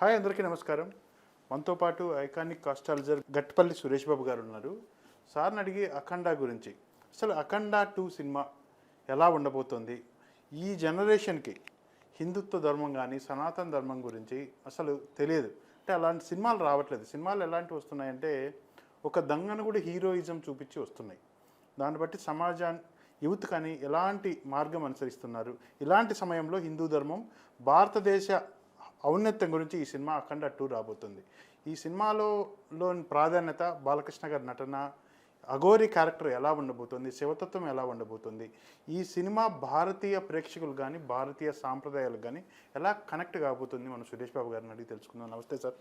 Hi అందరికీ నమస్కారం. మనతో పాటు ఐకానిక్ కాస్టాలజర్ గట్టిపల్లి సురేష్ బాబు గారు ఉన్నారు. సార్ని అడిగి అఖండ గురించి. అసలు అఖండ టూ సినిమా ఎలా ఉండబోతోంది? ఈ జనరేషన్కి హిందుత్వ ధర్మం కానీ సనాతన ధర్మం గురించి అసలు తెలియదు. అంటే అలాంటి సినిమాలు రావట్లేదు. సినిమాలు ఎలాంటివి వస్తున్నాయంటే ఒక దంగను కూడా హీరోయిజం చూపించి వస్తున్నాయి. దాన్ని బట్టి సమాజాన్ని యూత్ కానీ ఎలాంటి మార్గం అనుసరిస్తున్నారు? ఇలాంటి సమయంలో హిందూ ధర్మం భారతదేశ ఔన్నత్యం గురించి ఈ సినిమా అఖండ టూ రాబోతుంది. ఈ సినిమాలో లోని ప్రాధాన్యత బాలకృష్ణ గారి నటన అఘోరి క్యారెక్టర్ ఎలా ఉండబోతుంది శివతత్వం ఎలా ఉండబోతుంది ఈ సినిమా భారతీయ ప్రేక్షకులు కానీ భారతీయ సాంప్రదాయాలకు కానీ ఎలా కనెక్ట్ కాబోతుంది మనం సురేష్ బాబు గారిని అడిగి తెలుసుకుందాం. నమస్తే సార్.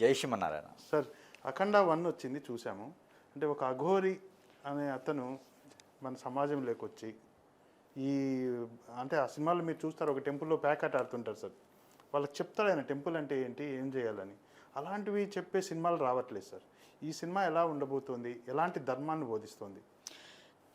జై శ్రీమన్నారాయణ. సార్ అఖండ వన్ వచ్చింది చూసాము. అంటే ఒక అఘోరి అనే అతను మన సమాజంలోకి వచ్చి ఈ అంటే ఆ సినిమాలో మీరు చూస్తారు ఒక టెంపుల్లో ప్యాకెట్ ఆడుతుంటారు సార్. వాళ్ళకి చెప్తాడు ఆయన టెంపుల్ అంటే ఏంటి ఏం చేయాలని. అలాంటివి చెప్పే సినిమాలు రావట్లేదు సార్. ఈ సినిమా ఎలా ఉండబోతోంది ఎలాంటి ధర్మాన్ని బోధిస్తోంది?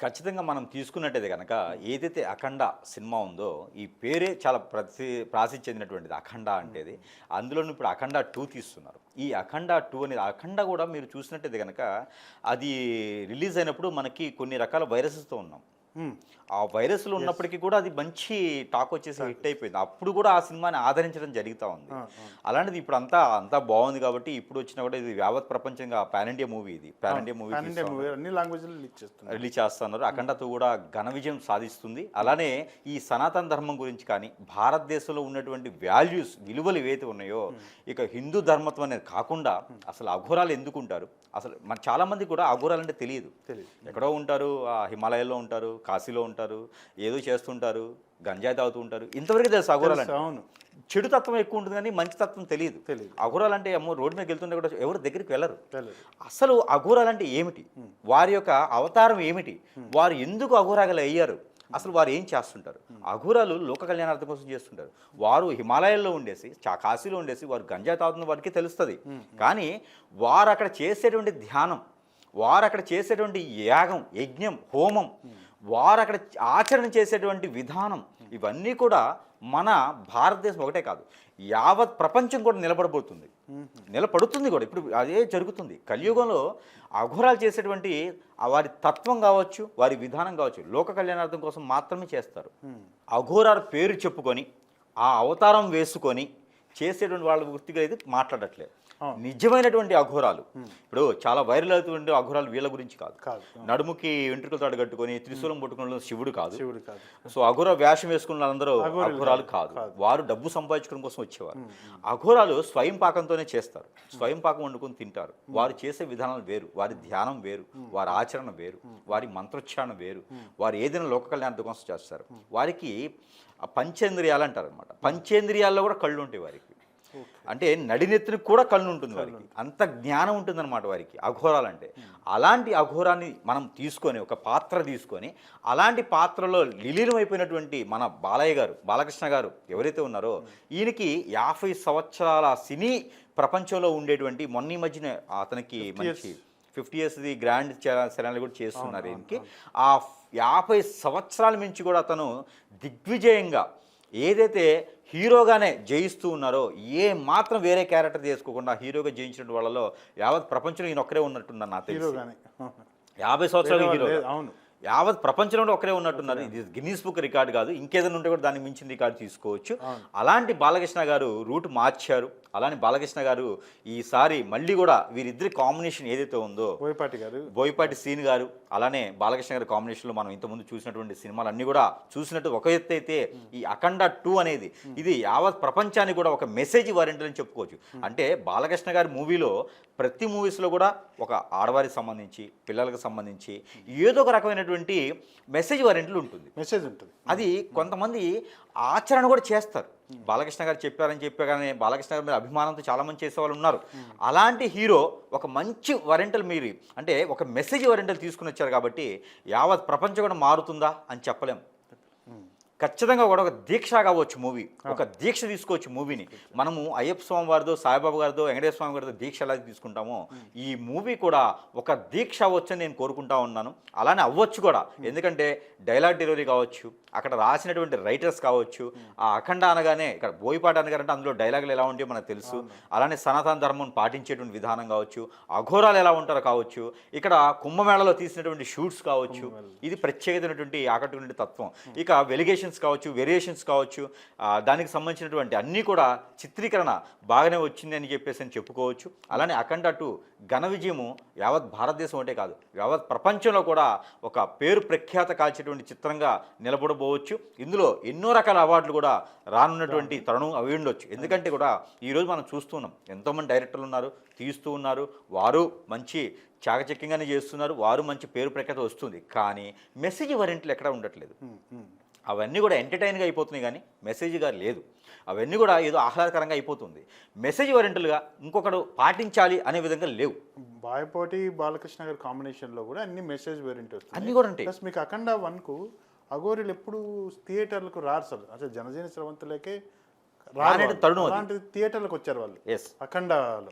ఖచ్చితంగా మనం తీసుకున్నట్టయితే కనుక ఏదైతే అఖండ సినిమా ఉందో ఈ పేరే చాలా ప్రసి ప్రాసి చెందినటువంటిది అఖండ అంటేది. అందులోనూ ఇప్పుడు అఖండ టూ తీస్తున్నారు. ఈ అఖండ టూ అనేది అఖండ కూడా మీరు చూసినట్టయితే కనుక అది రిలీజ్ అయినప్పుడు మనకి కొన్ని రకాల వైరసెస్తో ఉన్నాం. ఆ వైరస్లు ఉన్నప్పటికీ కూడా అది మంచి టాక్ వచ్చేసి హిట్ అయిపోయింది. అప్పుడు కూడా ఆ సినిమాని ఆదరించడం జరుగుతూ ఉంది. ఆ, అలాంటిది ఇప్పుడు అంతా అంతా బాగుంది కాబట్టి ఇప్పుడు వచ్చినా కూడా ఇది యావత్ ప్రపంచంగా పాన్ ఇండియా మూవీ ఇది. పాన్ ఇండియా మూవీ అన్ని చేస్తున్నారు. రిలీజ్ చేస్తున్నారు. అఖండతో కూడా ఘన విజయం సాధిస్తుంది. అలానే ఈ సనాతన ధర్మం గురించి కానీ భారతదేశంలో ఉన్నటువంటి వాల్యూస్ విలువలు ఏవైతే ఉన్నాయో ఇక హిందూ ధర్మత్వం అనేది కాకుండా అసలు అఘోరాలు ఎందుకు ఉంటారు అసలు మన చాలా మంది కూడా అఘోరాలు అంటే తెలియదు. తెలియదు. ఎక్కడో ఉంటారు ఆ హిమాలయాల్లో ఉంటారు కాశీలో ఉంటారు ఏదో చేస్తుంటారు గంజాయి తాగుతూ ఉంటారు. ఇంతవరకు తెలుసు అఘోరాలు అవును. చెడు తత్వం ఎక్కువ ఉంటుంది కానీ మంచి తత్వం తెలియదు. తెలియదు. అఘోరాలు అంటే ఏమో రోడ్డు మీద వెళ్తుంటే కూడా ఎవరు దగ్గరికి వెళ్ళరు. అసలు అఘోరాలు అంటే ఏమిటి? వారి యొక్క అవతారం ఏమిటి? వారు ఎందుకు అఘోరాగలు అయ్యారు? అసలు వారు ఏం చేస్తుంటారు? అఘోరాలు లోక కళ్యాణార్థం కోసం చేస్తుంటారు. వారు హిమాలయాల్లో ఉండేసి చా కాశీలో ఉండేసి వారు గంజా తాగుతున్న వారికి తెలుస్తుంది. కానీ వారు అక్కడ చేసేటువంటి ధ్యానం వారు అక్కడ చేసేటువంటి యాగం యజ్ఞం హోమం. వారు అక్కడ ఆచరణ చేసేటువంటి విధానం ఇవన్నీ కూడా మన భారతదేశం ఒకటే కాదు. యావత్ ప్రపంచం కూడా నిలబడబోతుంది. నిలబడుతుంది కూడా. ఇప్పుడు అదే జరుగుతుంది. కలియుగంలో అఘోరాలు చేసేటువంటి వారి తత్వం కావచ్చు వారి విధానం కావచ్చు లోక కళ్యాణార్థం కోసం మాత్రమే చేస్తారు. అఘోరాల పేరు చెప్పుకొని ఆ అవతారం వేసుకొని చేసేటువంటి వాళ్ళ వృత్తిగా అయితే మాట్లాడట్లేదు. నిజమైనటువంటి అఘోరాలు. ఇప్పుడు చాలా వైరల్ అవుతున్న అఘోరాలు వీళ్ళ గురించి కాదు. నడుముకి వెంట్రుకలు తాడు కట్టుకొని త్రిశూలం పట్టుకున్న శివుడు కాదు. సో అఘోర వేషం వేసుకున్న వాళ్ళందరూ అఘోరాలు కాదు. వారు డబ్బు సంపాదించుకోవడం కోసం వచ్చేవారు. అఘోరాలు స్వయం పాకంతోనే చేస్తారు. స్వయం పాకం వండుకొని తింటారు. వారు చేసే విధానాలు వేరు. వారి ధ్యానం వేరు. వారి ఆచరణ వేరు. వారి మంత్రోచ్చారణ వేరు. వారు ఏదైనా లోక కళ్యాణం కోసం చేస్తారు. వారికి పంచేంద్రియాలు అంటారు అనమాట పంచేంద్రియాల్లో కూడా కళ్ళు ఉంటాయి వారికి. అంటే నడినెత్తికి కూడా కళ్ళు ఉంటుంది వారికి అంత జ్ఞానం ఉంటుందన్నమాట వారికి అఘోరాలంటే. అలాంటి అఘోరాన్ని మనం తీసుకొని ఒక పాత్ర తీసుకొని అలాంటి పాత్రలో విలీనమైపోయినటువంటి మన బాలయ్య గారు బాలకృష్ణ గారు ఎవరైతే ఉన్నారో ఈయనకి యాభై సంవత్సరాల సినీ ప్రపంచంలో ఉండేటువంటి మొన్న మధ్యన అతనికి మంచి ఫిఫ్టీ ఇయర్స్ది గ్రాండ్ సెలవులు కూడా చేస్తున్నారు ఈయనకి. ఆ యాభై సంవత్సరాల నుంచి కూడా అతను దిగ్విజయంగా ఏదైతే హీరోగానే జయిస్తూ ఉన్నారో ఏ మాత్రం వేరే క్యారెక్టర్ చేసుకోకుండా హీరోగా జయించిన వాళ్ళలో యావత్ ప్రపంచంలో ఈయన ఒక్కరే ఉన్నట్టున్నారు నాకు తెలిసి. యాభై సంవత్సరాల హీరో అవును. యావత్ ప్రపంచంలో ఒకరే ఉన్నట్టున్నారు. ఇది గిన్నీస్ బుక్ రికార్డు కాదు. ఇంకేదైనా ఉంటే కూడా దానికి మించిన రికార్డు తీసుకోవచ్చు. అలాంటి బాలకృష్ణ గారు రూట్ మార్చారు. అలానే బాలకృష్ణ గారు ఈసారి మళ్ళీ కూడా వీరిద్దరి కాంబినేషన్ ఏదైతే ఉందో బోయపాటి గారు. బోయపాటి సీన్ గారు అలానే బాలకృష్ణ గారి కాంబినేషన్లో మనం ఇంతకుముందు చూసినటువంటి సినిమాలు అన్నీ కూడా చూసినట్టు ఒక ఎత్తు అయితే ఈ అఖండ టూ అనేది ఇది యావత్ ప్రపంచానికి కూడా ఒక మెసేజ్ వారింటని చెప్పుకోవచ్చు. అంటే బాలకృష్ణ గారి మూవీలో ప్రతి మూవీస్లో కూడా ఒక ఆడవారికి సంబంధించి పిల్లలకు సంబంధించి ఏదో ఒక రకమైనటువంటి మెసేజ్ వారింట్లో ఉంటుంది. మెసేజ్ ఉంటుంది. అది కొంతమంది ఆచరణ కూడా చేస్తారు. బాలకృష్ణ గారు చెప్పారని చెప్పగానే బాలకృష్ణ గారి మీద అభిమానంతో చాలామంది చేసేవాళ్ళు చేసే వాళ్ళు ఉన్నారు. అలాంటి హీరో ఒక మంచి వరెంటల్ మీరు. అంటే ఒక మెసేజ్ వరెంటల్ తీసుకుని వచ్చారు కాబట్టి యావత్ ప్రపంచం కూడా మారుతుందా అని చెప్పలేం. ఖచ్చితంగా కూడా ఒక దీక్ష కావచ్చు మూవీ. ఒక దీక్ష తీసుకోవచ్చు మూవీని. మనము అయ్యప్ప స్వామి వారితో సాయిబాబా గారితో వెంకటేశ్వర స్వామి గారితో దీక్ష ఎలా తీసుకుంటామో ఈ మూవీ కూడా ఒక దీక్ష అవ్వచ్చని నేను కోరుకుంటా ఉన్నాను. అలానే అవ్వచ్చు కూడా. ఎందుకంటే డైలాగ్ డెలివరీ కావచ్చు అక్కడ రాసినటువంటి రైటర్స్ కావచ్చు ఆ అఖండ అనగానే ఇక్కడ బోయపాట అనగారంటే అందులో డైలాగులు ఎలా ఉంటాయో మనకు తెలుసు. అలానే సనాతన ధర్మం పాటించేటువంటి విధానం కావచ్చు అఘోరాలు ఎలా ఉంటారో కావచ్చు ఇక్కడ కుంభమేళలో తీసినటువంటి షూట్స్ కావచ్చు. ఇది ప్రత్యేకమైనటువంటి ఆకట్టుకునే తత్వం. ఇక వెలిగేషన్స్ కావచ్చు వేరియేషన్స్ కావచ్చు దానికి సంబంధించినటువంటి అన్నీ కూడా చిత్రీకరణ బాగానే వచ్చింది అని చెప్పేసి అని చెప్పుకోవచ్చు. అలానే అఖండ టూ ఘన విజయము యావత్ భారతదేశం ఒకటే కాదు యావత్ ప్రపంచంలో కూడా ఒక పేరు ప్రఖ్యాత కాల్చేటువంటి చిత్రంగా నిలబడబోవచ్చు. ఇందులో ఎన్నో రకాల అవార్డులు కూడా రానున్నటువంటి తరుణం అవి ఉండొచ్చు. ఎందుకంటే కూడా ఈరోజు మనం చూస్తున్నాం ఎంతోమంది డైరెక్టర్లు ఉన్నారు తీస్తూ ఉన్నారు వారు మంచి చాకచక్యంగానే చేస్తున్నారు వారు మంచి పేరు ప్రఖ్యాత వస్తుంది కానీ మెసేజ్ వరింట్లు ఎక్కడ ఉండట్లేదు. అవన్నీ కూడా ఎంటర్టైన్గా అయిపోతున్నాయి కానీ మెసేజ్గా లేదు. అవన్నీ కూడా ఏదో ఆహ్లాదకరంగా అయిపోతుంది. మెసేజ్ ఓరియంటల్గా ఇంకొకడు పాటించాలి అనే విధంగా లేవు. బాయపోటి బాలకృష్ణ గారి కాంబినేషన్లో కూడా అన్ని మెసేజ్ వేరియంట్ అన్నీ కూడా ఉంటాయి. ప్లస్ మీకు అఖండ వన్కు అఘోరీలు ఎప్పుడు థియేటర్లకు రారు సార్. అసలు జనజీన స్రవంతులకే రానేటి వాళ్ళు. తరుణం. అలాంటి థియేటర్లకు వచ్చారు వాళ్ళు. ఎస్ అఖండలో.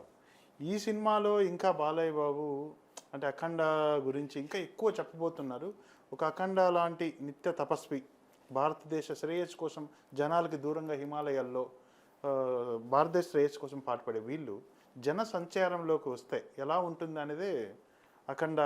ఈ సినిమాలో ఇంకా బాలయ్య బాబు అంటే అఖండ గురించి ఇంకా ఎక్కువ చెప్పబోతున్నారు. ఒక అఖండ లాంటి నిత్య తపస్వి భారతదేశ శ్రేయస్సు కోసం జనాలకి దూరంగా హిమాలయాల్లో ఆ, భారతదేశ శ్రేయస్సు కోసం పాటుపడే వీళ్ళు జన సంచారంలోకి వస్తే ఎలా ఉంటుంది అనేదే అఖండ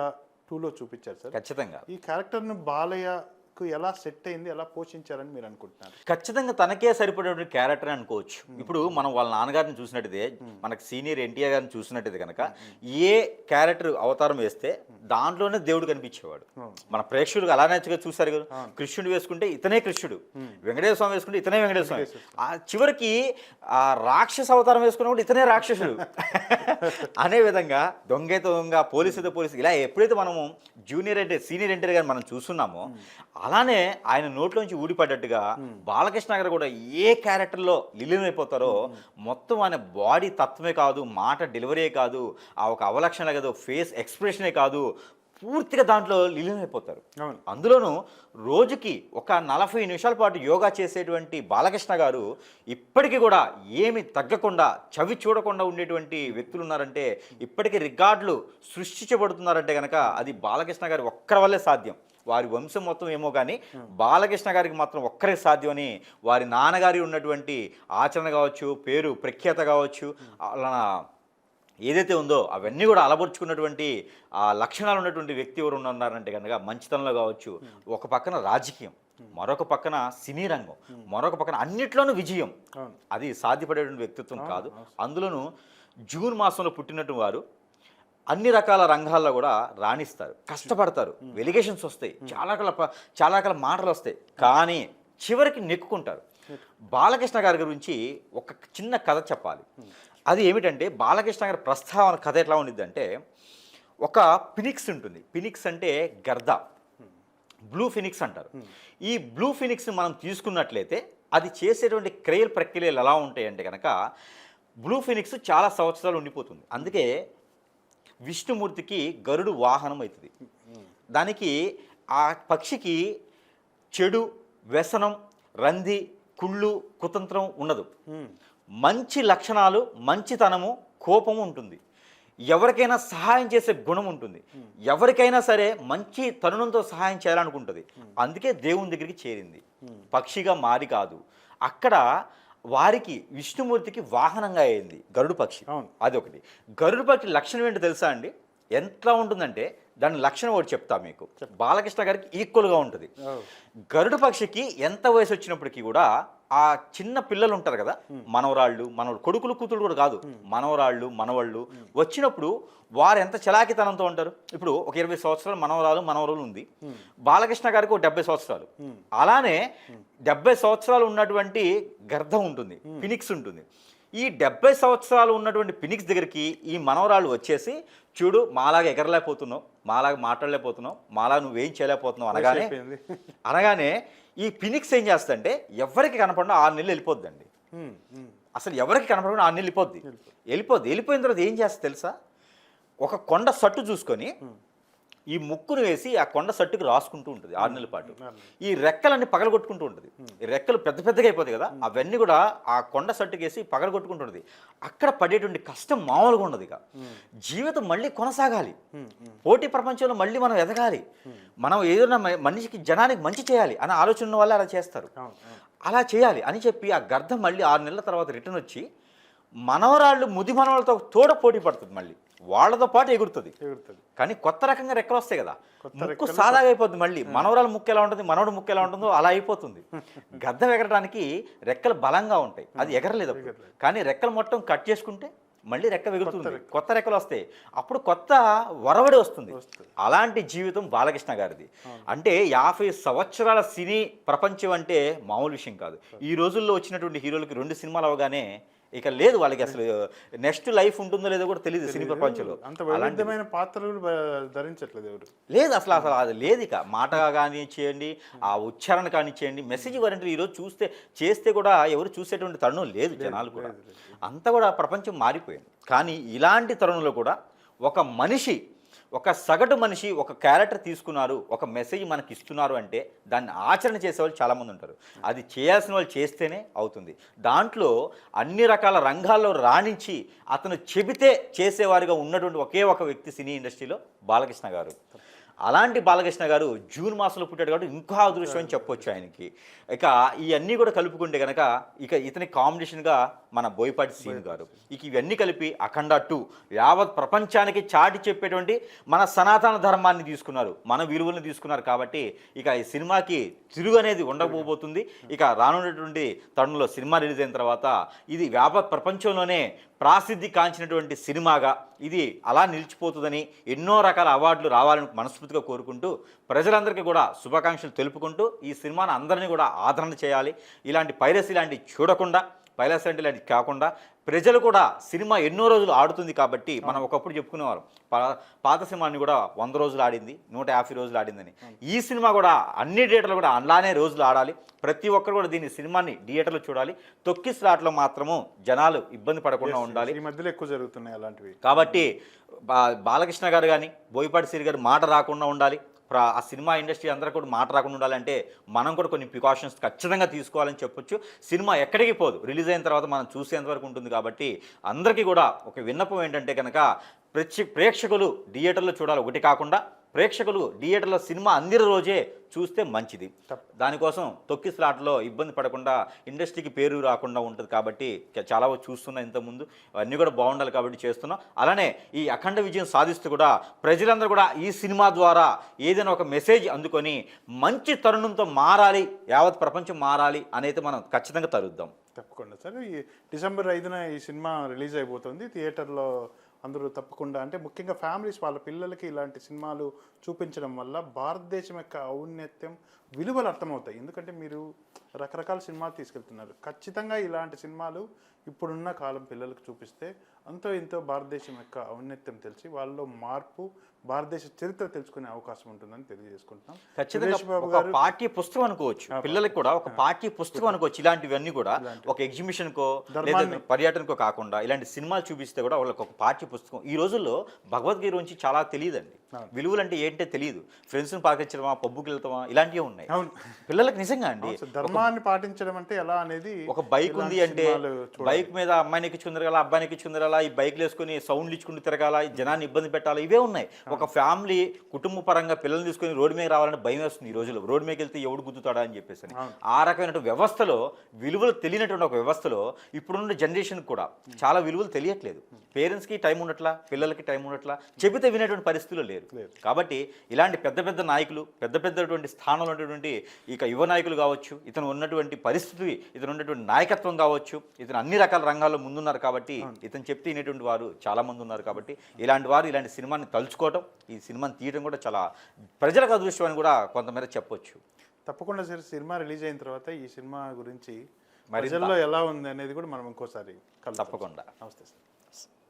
టూలో చూపించారు సార్. ఖచ్చితంగా. ఈ క్యారెక్టర్ను బాలయ్యకు ఎలా సెట్ అయింది ఎలా పోషించారని మీరు అనుకుంటున్నారు? ఖచ్చితంగా తనకే సరిపడేటువంటి క్యారెక్టర్ అనుకోవచ్చు. ఇప్పుడు మనం వాళ్ళ నాన్నగారిని చూసినట్టుదే మనకు సీనియర్ ఎన్టీఆర్ గారిని చూసినట్టుదే కనుక ఏ క్యారెక్టర్ అవతారం వేస్తే దాంట్లోనే దేవుడు కనిపించేవాడు. మన ప్రేక్షకులకు అలానే చూశారు కదా. కృష్ణుడు వేసుకుంటే ఇతనే కృష్ణుడు. వెంకటేశ్వర స్వామి వేసుకుంటే ఇతనే వెంకటేశ్వర స్వామి. ఆ చివరికి ఆ రాక్షస అవతారం వేసుకున్నప్పుడు ఇతనే రాక్షసుడు. అనే విధంగా దొంగైతే దొంగ పోలీసు అయితే పోలీసు ఇలా ఎప్పుడైతే మనము జూనియర్ అంటే సీనియర్ ఎన్టీఆర్ గారు మనం చూస్తున్నామో అలానే ఆయన నోట్లోంచి ఊడిపడ్డట్టుగా బాలకృష్ణ గారు కూడా ఏ క్యారెక్టర్లో లీలమైపోతారో మొత్తం ఆయన బాడీ తత్వమే కాదు మాట డెలివరీ కాదు ఆ ఒక అవలక్షణ కాదు ఫేస్ ఎక్స్ప్రెషనే కాదు పూర్తిగా దాంట్లో లీలమైపోతారు అందులోనూ రోజుకి ఒక నలభై నిమిషాల పాటు యోగా చేసేటువంటి బాలకృష్ణ గారు ఇప్పటికీ కూడా ఏమి తగ్గకుండా చవి చూడకుండా ఉండేటువంటి వ్యక్తులు ఉన్నారంటే ఇప్పటికీ రికార్డులు సృష్టించబడుతున్నారంటే కనుక అది బాలకృష్ణ గారి ఒక్కరి వల్లే సాధ్యం. వారి వంశం మొత్తం ఏమో కానీ బాలకృష్ణ గారికి మాత్రం ఒక్కరే సాధ్యమని వారి నాన్నగారి ఉన్నటువంటి ఆచరణ కావచ్చు పేరు ప్రఖ్యాత కావచ్చు అలా ఏదైతే ఉందో అవన్నీ కూడా అలబరుచుకున్నటువంటి ఆ లక్షణాలు ఉన్నటువంటి వ్యక్తి ఎవరు ఉన్నారంటే కనుక మంచితనంలో కావచ్చు ఒక పక్కన రాజకీయం మరొక పక్కన సినీ రంగం మరొక పక్కన అన్నిట్లోనూ విజయం. అది సాధ్యపడేటువంటి వ్యక్తిత్వం కాదు. అందులోనూ జూన్ మాసంలో పుట్టినట్టు వారు అన్ని రకాల రంగాల్లో కూడా రాణిస్తారు కష్టపడతారు. వెలిగేషన్స్ వస్తాయి. చాలా రకాల చాలా రకాల మాటలు వస్తాయి. కానీ చివరికి నెక్కుకుంటారు. బాలకృష్ణ గారి గురించి ఒక చిన్న కథ చెప్పాలి. అది ఏమిటంటే బాలకృష్ణ గారి ప్రస్తావన కథ ఎట్లా ఉండిద్ది అంటే ఒక పినిక్స్ ఉంటుంది. పినిక్స్ అంటే గర్ద. బ్లూ ఫినిక్స్ అంటారు. ఈ బ్లూ ఫినిక్స్ మనం తీసుకున్నట్లయితే అది చేసేటువంటి క్రియల ప్రక్రియలు ఎలా ఉంటాయి అంటే కనుక బ్లూ ఫినిక్స్ చాలా సంవత్సరాలు ఉండిపోతుంది. అందుకే విష్ణుమూర్తికి గరుడు వాహనం అవుతుంది. దానికి ఆ పక్షికి చెడు వ్యసనం రంది కుళ్ళు కుతంత్రం ఉండదు. మంచి లక్షణాలు మంచితనము కోపము ఉంటుంది. ఎవరికైనా సహాయం చేసే గుణం ఉంటుంది. ఎవరికైనా సరే మంచి తరుణంతో సహాయం చేయాలనుకుంటుంది. అందుకే దేవుని దగ్గరికి చేరింది. పక్షిగా మారి కాదు. అక్కడ వారికి విష్ణుమూర్తికి వాహనంగా అయింది గరుడు పక్షి. అవును. అదొకటి. గరుడు పక్షి లక్షణం ఏంటో తెలుసా అండి? ఎట్లా ఉంటుందంటే దాని లక్షణం ఒకటి చెప్తా మీకు. బాలకృష్ణ గారికి ఈక్వల్గా ఉంటుంది. గరుడు పక్షికి ఎంత వయసు వచ్చినప్పటికీ కూడా ఆ చిన్న పిల్లలు ఉంటారు కదా మనవరాళ్ళు మనవడు కొడుకులు కూతురు కూడా కాదు మనవరాళ్ళు మనవళ్ళు వచ్చినప్పుడు వారు ఎంత చలాకితనంతో ఉంటారు? ఇప్పుడు ఒక ఇరవై సంవత్సరాలు మనవరాలు మనవరాలు ఉంది. బాలకృష్ణ గారికి ఒక డెబ్బై సంవత్సరాలు. అలానే డెబ్బై సంవత్సరాలు ఉన్నటువంటి గర్ధం ఉంటుంది ఫినిక్స్ ఉంటుంది. ఈ డెబ్బై సంవత్సరాలు ఉన్నటువంటి ఫినిక్స్ దగ్గరికి ఈ మనవరాళ్ళు వచ్చేసి చూడు మాలాగా ఎగరలేకపోతున్నావు మాలాగా మాట్లాడలేకపోతున్నావు మాలా నువ్వేం చేయలేకపోతున్నావు అనగానే. అనగానే ఈ ఫినిక్స్ ఏం చేస్తుందంటే ఎవరికి కనపడినా ఆరు నెలలు వెళ్ళిపోద్దండి. అసలు ఎవరికి కనపడకుండా ఆరు నెలలు వెళ్ళిపోద్ది. వెళ్ళిపోద్ది. వెళ్ళిపోయిన తర్వాత ఏం చేస్తా తెలుసా? ఒక కొండ సట్టు చూసుకొని ఈ ముక్కును వేసి ఆ కొండ సట్టుకు రాసుకుంటూ ఉంటుంది ఆరు నెలల పాటు. ఈ రెక్కలన్నీ పగలగొట్టుకుంటూ ఉంటుంది. ఈ రెక్కలు పెద్ద పెద్దగా అయిపోతాయి కదా అవన్నీ కూడా ఆ కొండ సట్టుకేసి పగలగొట్టుకుంటుంది అక్కడ పడేటువంటి కష్టం మామూలుగా ఉండదు ఇక. జీవితం మళ్ళీ కొనసాగాలి. పోటీ ప్రపంచంలో మళ్ళీ మనం ఎదగాలి. మనం ఏదైనా మనిషికి జనానికి మంచి చేయాలి అనే ఆలోచన వాళ్ళు అలా చేస్తారు. అలా చేయాలి అని చెప్పి ఆ గర్ధం మళ్ళీ ఆరు నెలల తర్వాత రిటర్న్ వచ్చి మనవరాళ్ళు ముది మనవలతో తోడ పోటీ పడుతుంది మళ్ళీ. వాళ్ళతో పాటు ఎగురుతుంది. ఎగురుతుంది. కానీ కొత్త రకంగా రెక్కలు వస్తాయి కదా. ముక్కు సాదాగా అయిపోతుంది మళ్ళీ. మనవరాల ముక్కు ఎలా ఉంటుంది మనవడు ముక్కు ఎలా ఉంటుందో అలా అయిపోతుంది. గద్దం ఎగరడానికి రెక్కలు బలంగా ఉంటాయి. అది ఎగరలేదు. కానీ రెక్కలు మొత్తం కట్ చేసుకుంటే మళ్ళీ రెక్క ఎగురుతుంది కొత్త రెక్కలు. వస్తాయి. అప్పుడు కొత్త వరవడి వస్తుంది. అలాంటి జీవితం బాలకృష్ణ గారిది. అంటే యాభై సంవత్సరాల సినీ ప్రపంచం అంటే మామూలు విషయం కాదు. ఈ రోజుల్లో వచ్చినటువంటి హీరోలకి రెండు సినిమాలు అవగానే ఇక లేదు వాళ్ళకి అసలు నెక్స్ట్ లైఫ్ ఉంటుందో లేదో కూడా తెలియదు సినీ ప్రపంచంలో. వైవిధ్యమైన పాత్రలు ధరించట్లేదు ఎవరు. లేదు అసలు అసలు అది లేదు ఇక. మాట కానీ చేయండి ఆ ఉచ్చారణ కానీ చేయండి మెసేజ్ వారంటీ ఈరోజు చూస్తే చేస్తే కూడా ఎవరు చూసేటువంటి తరుణం లేదు జనాలు కూడా. అంతా కూడా ప్రపంచం మారిపోయింది. కానీ ఇలాంటి తరుణంలో కూడా ఒక మనిషి ఒక సగటు మనిషి ఒక క్యారెక్టర్ తీసుకున్నారు ఒక మెసేజ్ మనకి ఇస్తున్నారు అంటే దాన్ని ఆచరణ చేసేవాళ్ళు చాలామంది ఉంటారు. అది చేయాల్సిన వాళ్ళు చేస్తేనే అవుతుంది. దాంట్లో అన్ని రకాల రంగాల్లో రాణించి అతను చెబితే చేసేవారిగా ఉన్నటువంటి ఒకే ఒక వ్యక్తి సినీ ఇండస్ట్రీలో బాలకృష్ణ గారు. అలాంటి బాలకృష్ణ గారు జూన్ మాసంలో పుట్టాడు కాబట్టి ఇంకా అదృష్టం అని చెప్పొచ్చు ఆయనకి. ఇక ఇవన్నీ కూడా కలుపుకుంటే కనుక ఇక ఇతని కాంబినేషన్గా మన బోయపాటి సీన్ గారు. ఇక ఇవన్నీ కలిపి అఖండ టూ యావత్ ప్రపంచానికి చాటి చెప్పేటువంటి మన సనాతన ధర్మాన్ని తీసుకున్నారు మన విలువలను తీసుకున్నారు కాబట్టి ఇక ఈ సినిమాకి తిరుగు అనేది ఉండకపోబోతుంది ఇక రానున్నటువంటి తరుణంలో సినిమా రిలీజ్ అయిన తర్వాత ఇది వ్యాపక ప్రపంచంలోనే ప్రాసిద్ధి కాంచినటువంటి సినిమాగా ఇది అలా నిలిచిపోతుందని ఎన్నో రకాల అవార్డులు రావాలని మనస్ఫూర్తిగా కోరుకుంటూ ప్రజలందరికీ కూడా శుభాకాంక్షలు తెలుపుకుంటూ ఈ సినిమాను అందరినీ కూడా ఆదరణ చేయాలి. ఇలాంటి పైరసీ లాంటివి చూడకుండా పైరసీ లాంటి లాంటివి కాకుండా ప్రజలు కూడా సినిమా ఎన్నో రోజులు ఆడుతుంది కాబట్టి మనం ఒకప్పుడు చెప్పుకునేవారు పాత సినిమాని కూడా వంద రోజులు ఆడింది నూట యాభై రోజులు ఆడిందని. ఈ సినిమా కూడా అన్ని థియేటర్లు కూడా అలానే రోజులు ఆడాలి. ప్రతి ఒక్కరు కూడా దీన్ని సినిమాని థియేటర్లో చూడాలి. తొక్కి స్లాట్లో మాత్రము జనాలు ఇబ్బంది పడకుండా ఉండాలి. ఈ మధ్యలో ఎక్కువ జరుగుతున్నాయి అలాంటివి. కాబట్టి బా బాలకృష్ణ గారు కానీ బోయపాటి సిరి గారు మాట రాకుండా ఉండాలి. ఆ సినిమా ఇండస్ట్రీ అందరూ కూడా మాట రాకుండా ఉండాలంటే మనం కూడా కొన్ని ప్రికాషన్స్ ఖచ్చితంగా తీసుకోవాలని చెప్పొచ్చు. సినిమా ఎక్కడికి పోదు. రిలీజ్ అయిన తర్వాత మనం చూసేంత వరకు ఉంటుంది కాబట్టి అందరికీ కూడా ఒక విన్నపం ఏంటంటే కనుక ప్రతి ప్రేక్షకులు థియేటర్లో చూడాలి. ఒకటి కాకుండా ప్రేక్షకులు థియేటర్లో సినిమా అందిన రోజే చూస్తే మంచిది. దానికోసం తొక్కి స్లాట్లో ఇబ్బంది పడకుండా ఇండస్ట్రీకి పేరు రాకుండా ఉంటుంది కాబట్టి చాలా చూస్తున్నాం ఇంతకుముందు. అన్నీ కూడా బాగుండాలి కాబట్టి చేస్తున్నాం. అలానే ఈ అఖండ విజయం సాధిస్తూ కూడా ప్రజలందరూ కూడా ఈ సినిమా ద్వారా ఏదైనా ఒక మెసేజ్ అందుకొని మంచి తరుణంతో మారాలి యావత్ ప్రపంచం మారాలి అనేది మనం ఖచ్చితంగా తరుద్దాం తప్పకుండా. సార్ ఈ డిసెంబర్ ఐదున ఈ సినిమా రిలీజ్ అయిపోతుంది. థియేటర్లో అందరూ తప్పకుండా. అంటే ముఖ్యంగా ఫ్యామిలీస్ వాళ్ళ పిల్లలకి ఇలాంటి సినిమాలు చూపించడం వల్ల భారతదేశం యొక్క ఔన్నత్యం విలువలు అర్థమవుతాయి. ఎందుకంటే మీరు రకరకాల సినిమాలు తీసుకెళ్తున్నారు. ఖచ్చితంగా ఇలాంటి సినిమాలు ఇప్పుడున్న కాలం పిల్లలకు చూపిస్తే అంతో ఇంతో భారతదేశం యొక్క ఔన్నత్యం తెలిసి వాళ్ళలో మార్పు భారతదేశ చరిత్ర తెలుసుకునే అవకాశం ఉంటుందని తెలియజేసుకుంటున్నాం. ఖచ్చితంగా పాఠ్య పుస్తకం అనుకోవచ్చు. పిల్లలకి కూడా ఒక పాఠ్య పుస్తకం అనుకోవచ్చు. ఇలాంటివన్నీ కూడా ఒక ఎగ్జిబిషన్ కో లేదా పర్యటనకో కాకుండా ఇలాంటి సినిమాలు చూపిస్తే కూడా వాళ్ళకి ఒక పాఠ్య పుస్తకం. ఈ రోజుల్లో భగవద్గీత గురించి చాలా తెలియదండి. విలువలు అంటే ఏంటో తెలియదు. ఫ్రెండ్స్ని పాకించడమా పబ్బుకి వెళ్తామా ఇలాంటివి ఉన్నాయి. పిల్లలకి నిజంగా అండి ధర్మాన్ని పాటించడం అంటే ఎలా అనేది ఒక బైక్ ఉంది అంటే. బైక్ మీద అమ్మాయిని ఎక్కించుకుని తిరగాల అబ్బాయిని ఎక్కించుకుని తిరగాల ఈ బైక్లు వేసుకుని సౌండ్లు ఇచ్చుకుని తిరగాల ఈ జనాన్ని ఇబ్బంది పెట్టాలి ఇవే ఉన్నాయి. ఒక ఫ్యామిలీ కుటుంబ పరంగా పిల్లల్ని తీసుకుని రోడ్డు మీద రావాలని భయం వేస్తుంది ఈ రోజుల్లో. రోడ్డు మీదకి వెళ్తే ఎవడు గుద్దుతాడా అని చెప్పేసి అని. ఆ రకమైనటువంటి వ్యవస్థలో విలువలు తెలియనటువంటి ఒక వ్యవస్థలో ఇప్పుడున్న జనరేషన్ కూడా చాలా విలువలు తెలియట్లేదు. పేరెంట్స్కి టైం ఉండట్లా పిల్లలకి టైం ఉండట్లా చెబితే వినేటువంటి పరిస్థితులు లేరు. కాబట్టి ఇలాంటి పెద్ద పెద్ద నాయకులు పెద్ద పెద్దటువంటి స్థానంలో ఉన్నటువంటి ఇక యువ నాయకులు కావచ్చు ఇతను ఉన్నటువంటి పరిస్థితి ఇతను ఉన్నటువంటి నాయకత్వం కావచ్చు ఇతను అన్ని రకాల రంగాల్లో ముందున్నారు కాబట్టి ఇతను చెప్తే వినేటువంటి వారు చాలా మంది ఉన్నారు కాబట్టి ఇలాంటి వారు ఇలాంటి సినిమాని తలుచుకోవటం ఈ సినిమాని తీయడం కూడా చాలా ప్రజలకు అదృష్టం అని కూడా కొంతమేర చెప్పొచ్చు. తప్పకుండా సార్ సినిమా రిలీజ్ అయిన తర్వాత ఈ సినిమా గురించి ప్రజల్లో ఎలా ఉంది అనేది కూడా మనం ఇంకోసారి. తప్పకుండా. నమస్తే సార్.